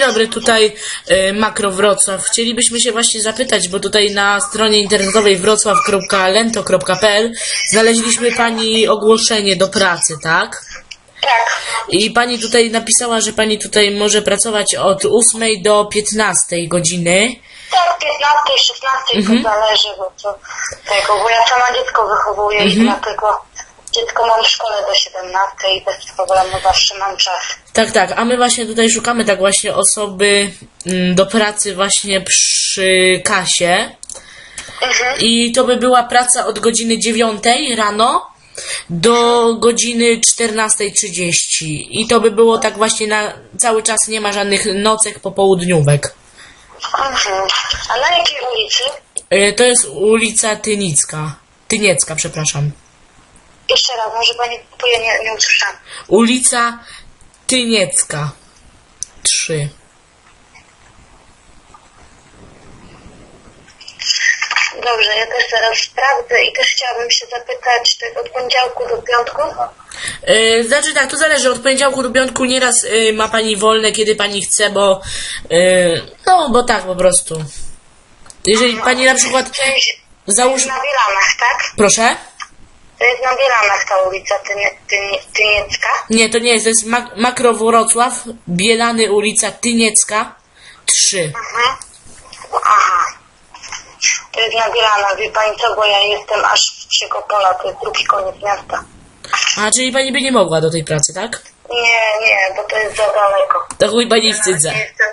dobry, tutaj y, Makro Wrocław. Chcielibyśmy się właśnie zapytać, bo tutaj na stronie internetowej wrocław.lento.pl znaleźliśmy Pani ogłoszenie do pracy, tak? Tak. I Pani tutaj napisała, że Pani tutaj może pracować od 8 do 15 godziny. Tak, 15, 16 Mhm. to zależy, bo to tego, bo ja sama dziecko wychowuję Mhm. i dlatego dziecko mam w szkole do 17 i bez problemu zawsze mam czas. Tak, tak, a my właśnie tutaj szukamy tak właśnie osoby mm, do pracy właśnie przy kasie. Mhm. I to by była praca od godziny 9 rano do godziny 14.30. I to by było tak właśnie na cały czas, nie ma żadnych nocek popołudniówek. Mhm. A na jakiej ulicy? Y, To jest ulica Tynicka. Tyniecka, przepraszam. Jeszcze raz, może pani, bo ja nie, nie usłyszałam. Ulica Tyniecka. 3. Dobrze, ja też zaraz sprawdzę i też chciałabym się zapytać tak od poniedziałku do piątku. Yy, znaczy tak, to zależy od poniedziałku do piątku. Nieraz yy, ma pani wolne, kiedy pani chce, bo yy, no, bo tak po prostu. Jeżeli pani na przykład Czyli załóż... na Bielanach, tak? Proszę? To jest na Bielanach ta ulica Tynie, Tynie, Tyniecka. Nie, to nie jest, to jest mak- Makro Wrocław, Bielany, ulica Tyniecka, 3. Mhm. Aha. To jest na Bielanach, wie pani co, bo ja jestem aż w Psiekopola, to jest drugi koniec miasta. A, czyli pani by nie mogła do tej pracy, tak? Nie, nie, bo to jest za daleko. To chuj pani wstydzę. Nie jestem,